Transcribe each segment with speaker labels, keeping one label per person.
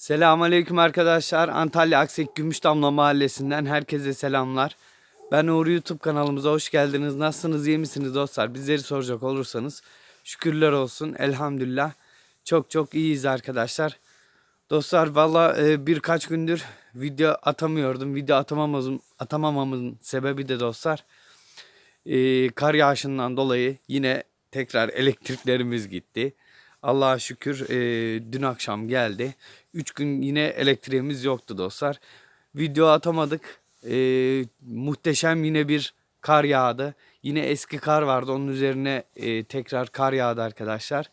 Speaker 1: Selamünaleyküm arkadaşlar. Antalya Aksek Gümüşdamla Mahallesi'nden herkese selamlar. Ben Uğur YouTube kanalımıza hoş geldiniz. Nasılsınız, iyi misiniz dostlar? Bizleri soracak olursanız şükürler olsun. Elhamdülillah. Çok çok iyiyiz arkadaşlar. Dostlar valla e, birkaç gündür video atamıyordum. Video atamamamızın, atamamamın sebebi de dostlar e, kar yağışından dolayı yine tekrar elektriklerimiz gitti. Allah'a şükür e, dün akşam geldi. 3 gün yine elektriğimiz yoktu dostlar. Video atamadık. E, muhteşem yine bir kar yağdı. Yine eski kar vardı. Onun üzerine e, tekrar kar yağdı arkadaşlar.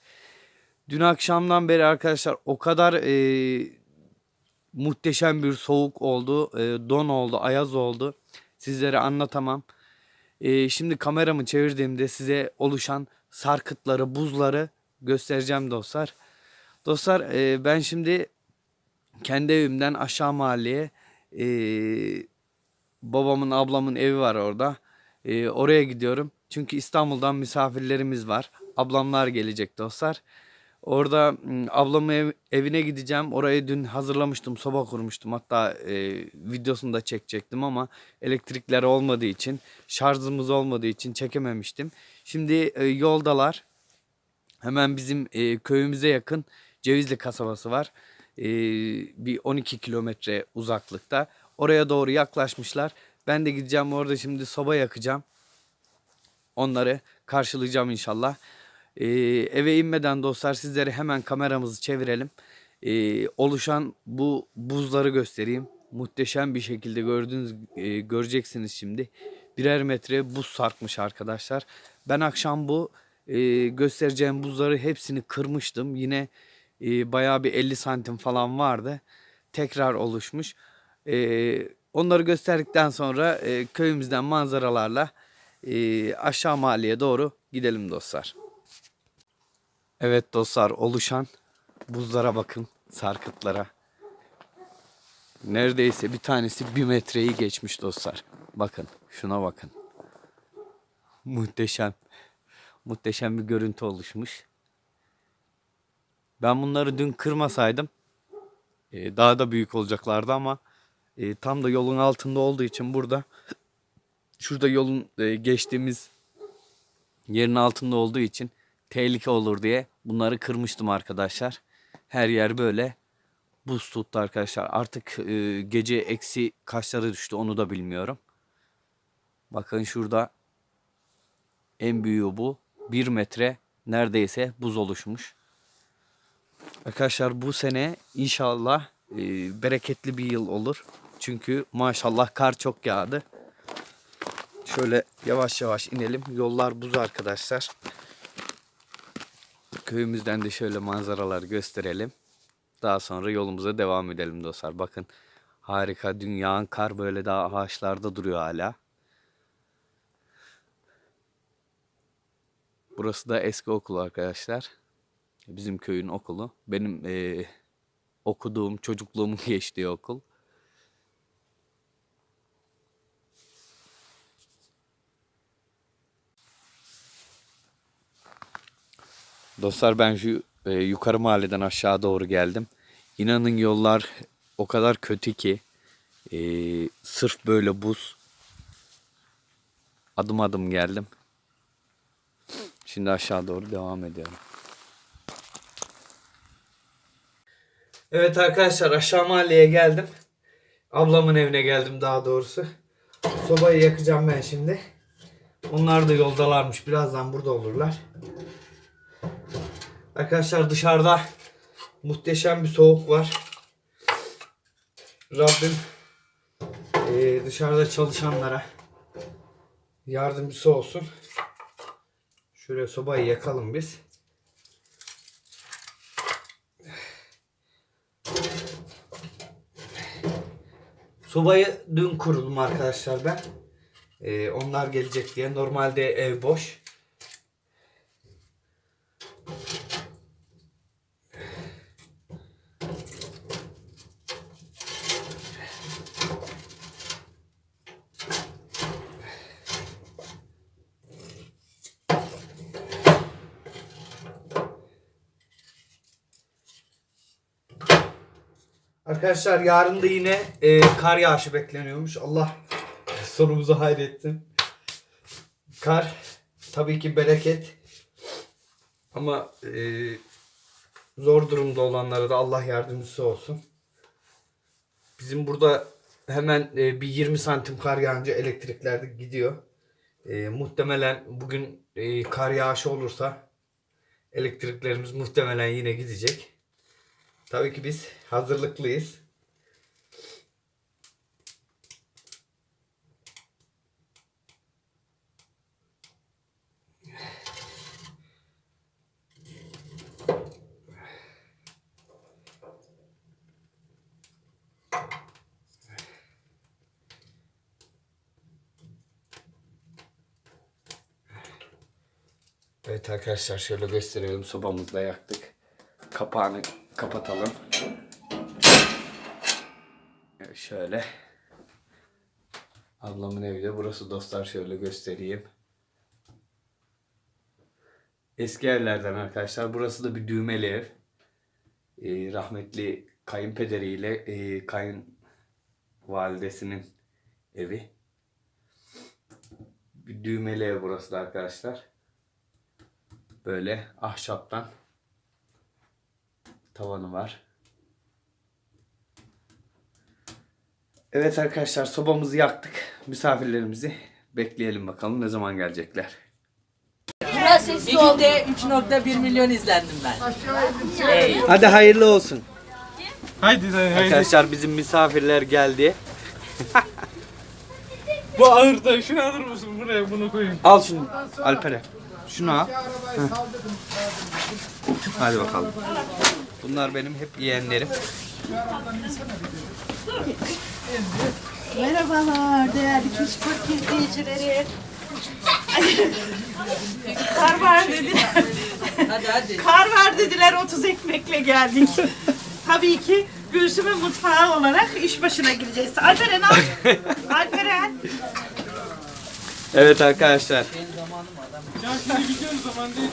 Speaker 1: Dün akşamdan beri arkadaşlar o kadar e, muhteşem bir soğuk oldu. e, don oldu, ayaz oldu. Sizlere anlatamam. E, şimdi kameramı çevirdiğimde size oluşan sarkıtları, buzları göstereceğim dostlar. Dostlar e, ben şimdi kendi evimden aşağı mahalleye e, babamın ablamın evi var orada. E, oraya gidiyorum. Çünkü İstanbul'dan misafirlerimiz var. Ablamlar gelecek dostlar. Orada ablamın ev- evine gideceğim. Orayı dün hazırlamıştım, soba kurmuştum. Hatta e, videosunu da çekecektim ama elektrikler olmadığı için, şarjımız olmadığı için çekememiştim. Şimdi e, yoldalar. Hemen bizim e, köyümüze yakın Cevizli kasabası var. E, bir 12 kilometre uzaklıkta. Oraya doğru yaklaşmışlar. Ben de gideceğim orada şimdi soba yakacağım. Onları karşılayacağım inşallah. Ee, eve inmeden dostlar sizlere hemen kameramızı çevirelim. Ee, oluşan bu buzları göstereyim. Muhteşem bir şekilde gördüğünüz e, göreceksiniz şimdi. Birer metre buz sarkmış arkadaşlar. Ben akşam bu e, göstereceğim buzları hepsini kırmıştım. Yine e, bayağı bir 50 santim falan vardı. Tekrar oluşmuş. E, onları gösterdikten sonra e, köyümüzden manzaralarla e, aşağı mahalleye doğru gidelim dostlar. Evet dostlar oluşan buzlara bakın sarkıtlara. Neredeyse bir tanesi bir metreyi geçmiş dostlar. Bakın şuna bakın. Muhteşem. Muhteşem bir görüntü oluşmuş. Ben bunları dün kırmasaydım e, daha da büyük olacaklardı ama e, tam da yolun altında olduğu için burada şurada yolun e, geçtiğimiz yerin altında olduğu için tehlike olur diye bunları kırmıştım arkadaşlar. Her yer böyle buz tuttu arkadaşlar. Artık gece eksi kaçlara düştü onu da bilmiyorum. Bakın şurada en büyüğü bu. 1 metre neredeyse buz oluşmuş. Arkadaşlar bu sene inşallah e, bereketli bir yıl olur. Çünkü maşallah kar çok yağdı. Şöyle yavaş yavaş inelim. Yollar buz arkadaşlar. Köyümüzden de şöyle manzaralar gösterelim. Daha sonra yolumuza devam edelim dostlar. Bakın harika dünyanın kar böyle daha ağaçlarda duruyor hala. Burası da eski okul arkadaşlar. Bizim köyün okulu. Benim eee, okuduğum, çocukluğumun geçtiği okul. Dostlar ben şu e, yukarı mahalleden aşağı doğru geldim. İnanın yollar o kadar kötü ki e, sırf böyle buz. Adım adım geldim. Şimdi aşağı doğru devam ediyorum. Evet arkadaşlar aşağı mahalleye geldim. Ablamın evine geldim daha doğrusu. Sobayı yakacağım ben şimdi. Onlar da yoldalarmış. Birazdan burada olurlar. Arkadaşlar dışarıda muhteşem bir soğuk var. Rabbim dışarıda çalışanlara yardımcısı olsun. Şöyle sobayı yakalım biz. Sobayı dün kurdum arkadaşlar ben. Eee, onlar gelecek diye. Normalde ev boş. Arkadaşlar yarın da yine e, kar yağışı bekleniyormuş. Allah sonumuzu hayretsin. Kar tabii ki bereket. Ama e, zor durumda olanlara da Allah yardımcısı olsun. Bizim burada hemen e, bir 20 santim kar yağınca elektrikler de gidiyor. E, muhtemelen bugün e, kar yağışı olursa elektriklerimiz muhtemelen yine gidecek. Tabii ki biz hazırlıklıyız. Evet arkadaşlar şöyle gösterelim sobamızı da yaktık. Kapağını kapatalım. Şöyle. Ablamın evi de burası dostlar şöyle göstereyim. Eski evlerden arkadaşlar. Burası da bir düğmeli ev. Ee, rahmetli kayınpederiyle e, kayınvalidesinin evi. Bir düğmeli ev burası da arkadaşlar. Böyle ahşaptan tavanı var. Evet arkadaşlar sobamızı yaktık. Misafirlerimizi bekleyelim bakalım ne zaman gelecekler.
Speaker 2: Bir günde 3.1 milyon izlendim ben.
Speaker 1: Hadi hayırlı olsun.
Speaker 3: Haydi haydi.
Speaker 1: Arkadaşlar bizim misafirler geldi.
Speaker 3: Bu ağırda şunu alır mısın buraya bunu koyayım.
Speaker 1: Al şunu Alper'e. Şunu al. Hadi bakalım. Bunlar benim hep yeğenlerim.
Speaker 4: Merhabalar değerli Kiş Park izleyicileri. Kar var dediler.
Speaker 2: Hadi hadi.
Speaker 4: Kar var dediler 30 ekmekle geldik. Tabii ki Gülsüm'ün mutfağı olarak iş başına gireceğiz. Alperen al. Alperen.
Speaker 1: Evet arkadaşlar.
Speaker 3: Ya şimdi gidiyoruz zaman değil.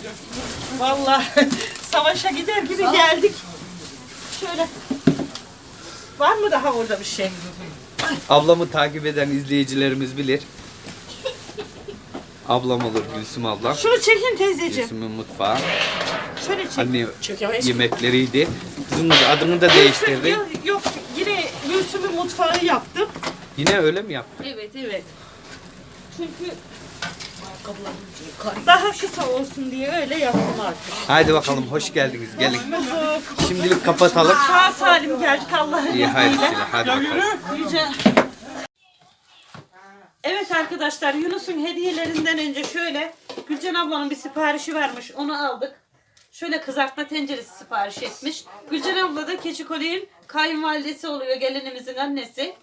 Speaker 4: Vallahi savaşa gider gibi geldik. Şöyle. Var mı daha orada bir şey?
Speaker 1: Ablamı takip eden izleyicilerimiz bilir. Ablam olur Gülsüm ablam.
Speaker 4: Şunu çekin teyzeciğim.
Speaker 1: Gülsüm'ün mutfağı.
Speaker 4: Şöyle çek.
Speaker 1: Anne
Speaker 4: Çekemeyiz.
Speaker 1: yemekleriydi. Kızımız adını da değiştirdi.
Speaker 4: Yok, yok yine Gülsüm'ün mutfağı yaptım.
Speaker 1: Yine öyle mi yaptı?
Speaker 4: Evet evet. Çünkü daha kısa olsun diye öyle yaptım artık.
Speaker 1: Haydi bakalım hoş geldiniz. Gelin. Şimdilik kapatalım.
Speaker 4: Sağ salim geldik Allah'ın
Speaker 1: İyi
Speaker 4: izniyle.
Speaker 1: hayırlısıyla. Hadi bakalım.
Speaker 4: Yüce- Evet arkadaşlar Yunus'un hediyelerinden önce şöyle Gülcan ablanın bir siparişi varmış onu aldık. Şöyle kızartma tenceresi sipariş etmiş. Gülcan abla da Keçikolik'in kayınvalidesi oluyor gelinimizin annesi.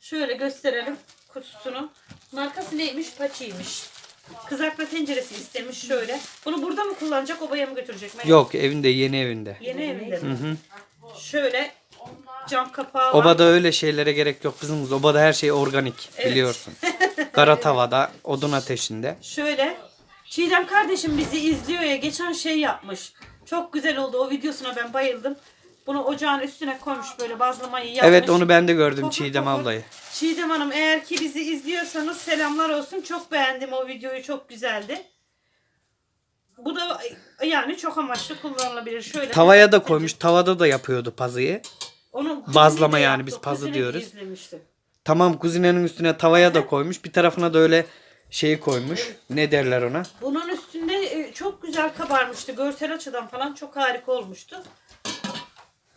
Speaker 4: Şöyle gösterelim kutusunu. Markası neymiş? Paçiymiş. Kızartma tenceresi istemiş şöyle. Bunu burada mı kullanacak obaya mı götürecek? Merak-
Speaker 1: Yok evinde yeni evinde.
Speaker 4: Yeni evinde mi? Şöyle cam kapağı var.
Speaker 1: Obada öyle şeylere gerek yok kızımız. Obada her şey organik
Speaker 4: Evet.
Speaker 1: biliyorsun. Kara tavada, odun ateşinde.
Speaker 4: Şöyle Çiğdem kardeşim bizi izliyor ya geçen şey yapmış. Çok güzel oldu o videosuna ben bayıldım. Bunu ocağın üstüne koymuş böyle bazlamayı yapmış.
Speaker 1: Evet onu ben de gördüm
Speaker 4: Fokur
Speaker 1: Çiğdem
Speaker 4: fokur.
Speaker 1: ablayı.
Speaker 4: Çiğdem Hanım eğer ki bizi izliyorsanız selamlar olsun. Çok beğendim o videoyu çok güzeldi. Bu da yani çok amaçlı kullanılabilir. Şöyle
Speaker 1: Tavaya da koymuş. Tavada da yapıyordu pazıyı.
Speaker 4: Onu
Speaker 1: Bazlama yani, biz pazı
Speaker 4: kuzine de
Speaker 1: diyoruz.
Speaker 4: izlemiştim.
Speaker 1: Tamam kuzinenin üstüne tavaya da koymuş. Bir tarafına da öyle şeyi koymuş. Ne derler ona?
Speaker 4: Bunun üstünde e, çok güzel kabarmıştı. Görsel açıdan falan çok harika olmuştu.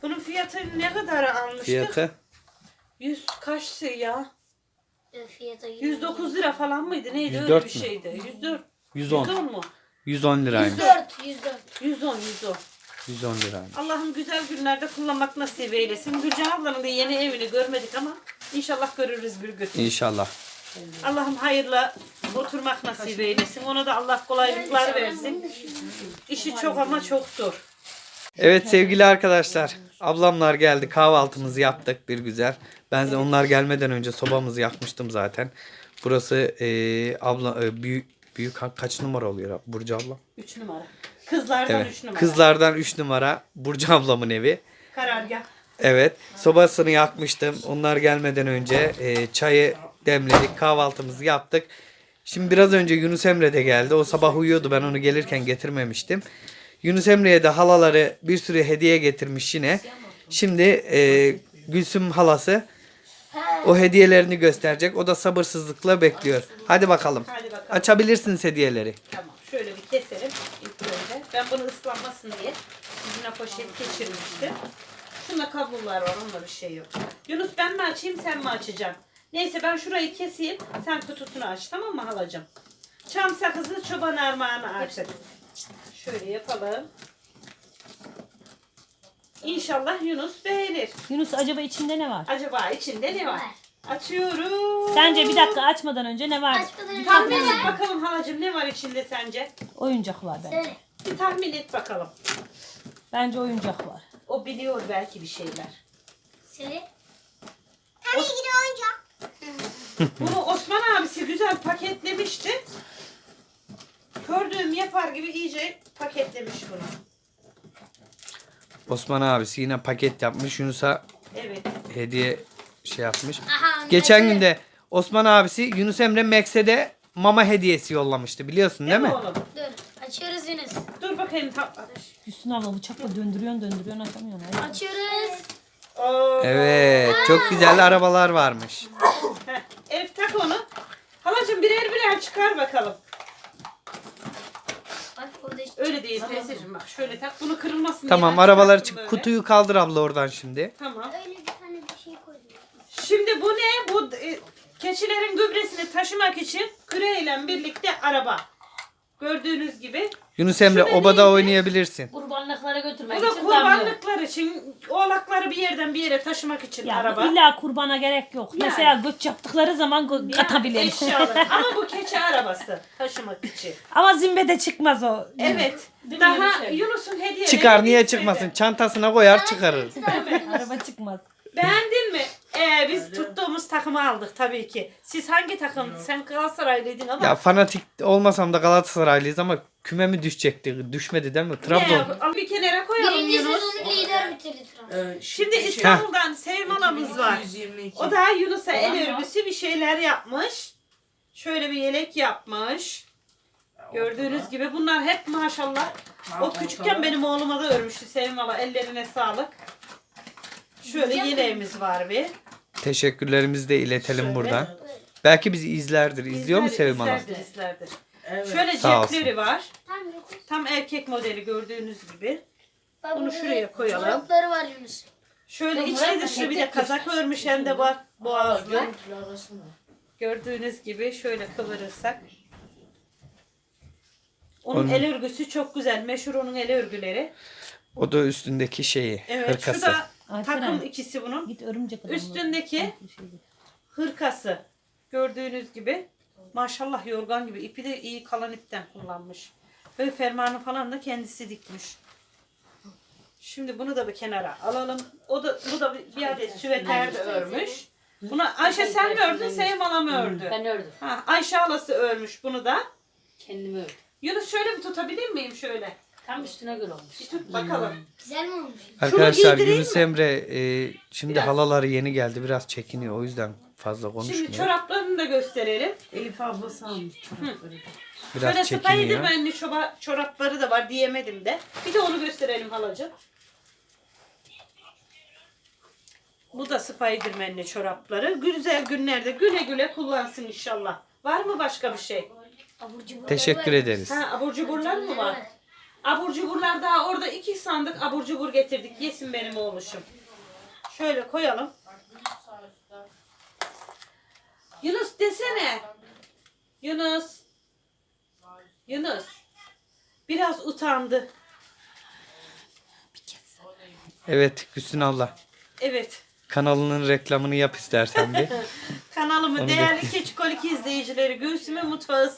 Speaker 4: Bunun fiyatı ne kadar almıştık?
Speaker 1: Fiyatı.
Speaker 4: 100 kaçtı ya?
Speaker 5: Fiyata
Speaker 4: 109 lira falan mıydı? Neydi
Speaker 1: 104
Speaker 4: öyle bir şeydi. 104.
Speaker 1: 110.
Speaker 4: 110 mu?
Speaker 1: 110 liraymış.
Speaker 5: 104, 104.
Speaker 4: 110 110.
Speaker 1: 110 liraymış.
Speaker 4: Allah'ım güzel günlerde kullanmak nasip eylesin. Gülcan ablanın da yeni evini görmedik ama inşallah görürüz bir gün.
Speaker 1: İnşallah.
Speaker 4: Allah'ım hayırla oturmak nasip eylesin. Ona da Allah kolaylıklar versin. İşi çok ama çok zor.
Speaker 1: Evet sevgili arkadaşlar. Ablamlar geldi. Kahvaltımızı yaptık bir güzel. Ben de onlar gelmeden önce sobamızı yakmıştım zaten. Burası eee, abla e, büyük büyük kaç numara oluyor Burcu abla?
Speaker 4: 3 numara. Kızlardan 3
Speaker 1: Evet.
Speaker 4: numara.
Speaker 1: Kızlardan 3 numara Burcu ablamın evi.
Speaker 4: Karargah.
Speaker 1: Evet. Sobasını yakmıştım. Onlar gelmeden önce e, çayı demledik. Kahvaltımızı yaptık. Şimdi biraz önce Yunus Emre de geldi. O sabah uyuyordu. Ben onu gelirken getirmemiştim. Yunus Emre'ye de halaları bir sürü hediye getirmiş yine. Şimdi e, Gülsüm halası o hediyelerini gösterecek. O da sabırsızlıkla bekliyor. Hadi bakalım.
Speaker 4: Hadi bakalım.
Speaker 1: Açabilirsiniz hediyeleri.
Speaker 4: Tamam şöyle bir keselim ilk önce. Ben bunu ıslanmasın diye yüzüne poşet geçirmiştim. Şunda kablolar var onda bir şey yok. Yunus ben mi açayım sen mi açacaksın? Neyse ben şurayı keseyim sen kututunu aç tamam mı halacığım? Çam sakızı çoban armağanı artık. Şöyle yapalım. İnşallah Yunus beğenir.
Speaker 5: Yunus acaba içinde ne var?
Speaker 4: Acaba içinde ne var? Açıyorum.
Speaker 5: Sence bir dakika açmadan önce ne var?
Speaker 4: Tahmin et bakalım halacığım ne var içinde sence?
Speaker 5: Oyuncak var bence.
Speaker 4: Bir tahmin et bakalım.
Speaker 5: Bence oyuncak var.
Speaker 4: O biliyor belki bir şeyler.
Speaker 6: Seni. Tabii ki de oyuncak.
Speaker 4: Bunu Osman abisi güzel paketlemişti. Gördüğüm yapar gibi iyice paketlemiş bunu.
Speaker 1: Osman abisi yine paket yapmış. Yunus'a
Speaker 4: Evet.
Speaker 1: hediye şey yapmış.
Speaker 6: Aha,
Speaker 1: Geçen
Speaker 6: neyse.
Speaker 1: günde Osman abisi Yunus Emre Max'e mama hediyesi yollamıştı biliyorsun değil mi?
Speaker 4: oğlum?
Speaker 6: Dur. Açıyoruz Yunus.
Speaker 4: Dur bakayım. ta-
Speaker 5: Hüsnü abla bıçakla döndürüyorsun döndürüyorsun açamıyorsun. Hadi.
Speaker 6: Açıyoruz.
Speaker 4: Oo.
Speaker 1: Evet çok güzel arabalar varmış.
Speaker 4: Heh, Elif tak onu. Halacığım birer birer çıkar bakalım. Öyle değil teyzeciğim bak şöyle tak. Bunu kırılmasın diye
Speaker 1: Tamam
Speaker 4: ben
Speaker 1: arabaları
Speaker 4: çıkarttım
Speaker 1: çık
Speaker 4: böyle.
Speaker 1: kutuyu kaldır abla oradan şimdi.
Speaker 4: Tamam.
Speaker 6: Öyle bir tane bir şey koydum.
Speaker 4: Şimdi bu ne? Bu e, keçilerin gübresini taşımak için küreyle birlikte araba. Gördüğünüz gibi.
Speaker 1: Yunus Emre
Speaker 4: Şurada
Speaker 1: obada
Speaker 4: neydi?
Speaker 1: oynayabilirsin.
Speaker 5: Kurbanlıklara götürmek
Speaker 4: Bu da kurbanlıklar için, oğlakları bir yerden bir yere taşımak için
Speaker 5: Ya
Speaker 4: araba.
Speaker 5: illa kurbana gerek yok.
Speaker 4: Yani.
Speaker 5: Mesela göç yaptıkları zaman gö-
Speaker 4: eşyalar. Ama bu keçi arabası taşımak için.
Speaker 5: Ama zimbede çıkmaz o.
Speaker 4: Evet. Daha Yunus'un hediyeleri.
Speaker 1: Çıkar niye çıkmasın? Çantasına koyar çıkarır.
Speaker 5: Araba çıkmaz.
Speaker 4: Beğendin mi? Ee, biz tuttuğumuz takımı aldık tabii ki. Siz hangi takım? Sen Galatasaraylıydın ama.
Speaker 1: Ya fanatik olmasam da Galatasaraylıyız ama küme mi düşecekti? Düşmedi değil mi?
Speaker 4: Ne
Speaker 1: Trabzon.
Speaker 4: Al bir kenara koyalım
Speaker 6: Birinci
Speaker 4: Yunus.
Speaker 6: sezonu lider bitirdi Trabzon.
Speaker 4: Şimdi İstanbul'dan Sevim halamız var. O da Yunus'a el örgüsü bir şeyler yapmış. Şöyle bir yelek yapmış. Gördüğünüz gibi bunlar hep maşallah. O küçükken benim oğluma da örmüştü Sevim hala ellerine sağlık. Şöyle yeleğimiz var bir.
Speaker 1: Teşekkürlerimizi de iletelim
Speaker 4: Şöyle.
Speaker 1: buradan. Belki bizi izlerdir. İzliyor mu Sevim Hanım?
Speaker 4: izlerdir, izlerdir. Şöyle
Speaker 1: Sağ olsun.
Speaker 4: cepleri var.
Speaker 6: Tam
Speaker 4: erkek modeli gördüğünüz gibi.
Speaker 6: Bak
Speaker 4: Bunu şuraya koyalım.
Speaker 6: Çorapları var Yunus.
Speaker 4: Şöyle içli dışlı bir de kazak örmüş hem de var boğazlı. Gördüğünüz gibi şöyle kıvırırsak. Onun
Speaker 1: Onun-
Speaker 4: el örgüsü çok güzel. Meşhur onun el örgüleri.
Speaker 1: O da üstündeki şeyi,
Speaker 4: Evet
Speaker 1: hırkası.
Speaker 4: şu da
Speaker 5: Alperen,
Speaker 4: takım ikisi bunun.
Speaker 5: Git örümcek.
Speaker 4: Üstündeki hırkası. Gördüğünüz gibi. Maşallah yorgan gibi. İpi de iyi kalan ipten kullanmış. Böyle fermanı falan da kendisi dikmiş. Şimdi bunu da bir kenara alalım. O da bu da bir, bir adet süveter de örmüş. Bunu Ayşe sen mi ördün, Sevim Hala mı ördü?
Speaker 2: Ben ördüm.
Speaker 4: Ha, Ayşe halası örmüş bunu da.
Speaker 2: Kendimi ördüm.
Speaker 4: Yunus şöyle bir tutabilir miyim şöyle?
Speaker 2: Tam üstüne göre olmuş.
Speaker 4: Bir tut bakalım.
Speaker 6: Güzel mi olmuş?
Speaker 1: Arkadaşlar
Speaker 4: giydireyim
Speaker 1: Yunus
Speaker 4: mi?
Speaker 1: Emre e, şimdi
Speaker 4: Biraz.
Speaker 1: halaları yeni geldi. Biraz çekiniyor. O yüzden fazla konuşmuyor.
Speaker 4: Şimdi çoraplarını da gösterelim.
Speaker 2: Elif ablası almış.
Speaker 1: Biraz
Speaker 4: Şöyle
Speaker 1: çekiniyor.
Speaker 4: Spiderman'li çoba- çorapları da var diyemedim de. Bir de onu gösterelim halacığım. Bu da Spiderman'li çorapları. Güzel günlerde güle güle kullansın inşallah. Var mı başka bir şey?
Speaker 1: Teşekkür ederiz.
Speaker 4: Ha abur cuburlar mı var? Abur cuburlar daha orada iki sandık abur cubur getirdik. Yesin benim oğluşum. Şöyle koyalım. Yunus desene. Yunus. Yunus. Biraz utandı.
Speaker 1: Evet Gülsün abla.
Speaker 4: Evet.
Speaker 1: Kanalının reklamını yap istersen bir.
Speaker 4: Kanalımı değerli. Keçikolik izleyicileri Gülsüm'ün mutfağı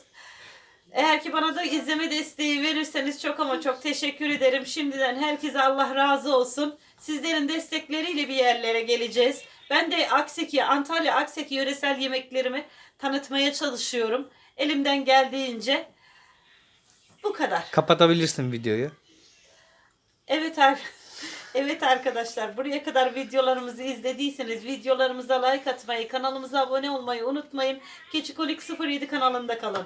Speaker 4: eğer ki bana da izleme desteği verirseniz çok ama çok teşekkür ederim. Şimdiden herkese Allah razı olsun. Sizlerin destekleriyle bir yerlere geleceğiz. Ben de Akseki, Antalya Akseki yöresel yemeklerimi tanıtmaya çalışıyorum. Elimden geldiğince. Bu kadar.
Speaker 1: Kapatabilirsin videoyu.
Speaker 4: Evet ar- Evet arkadaşlar buraya kadar videolarımızı izlediyseniz videolarımıza like atmayı, kanalımıza abone olmayı unutmayın. Keçikolik 07 kanalında kalın.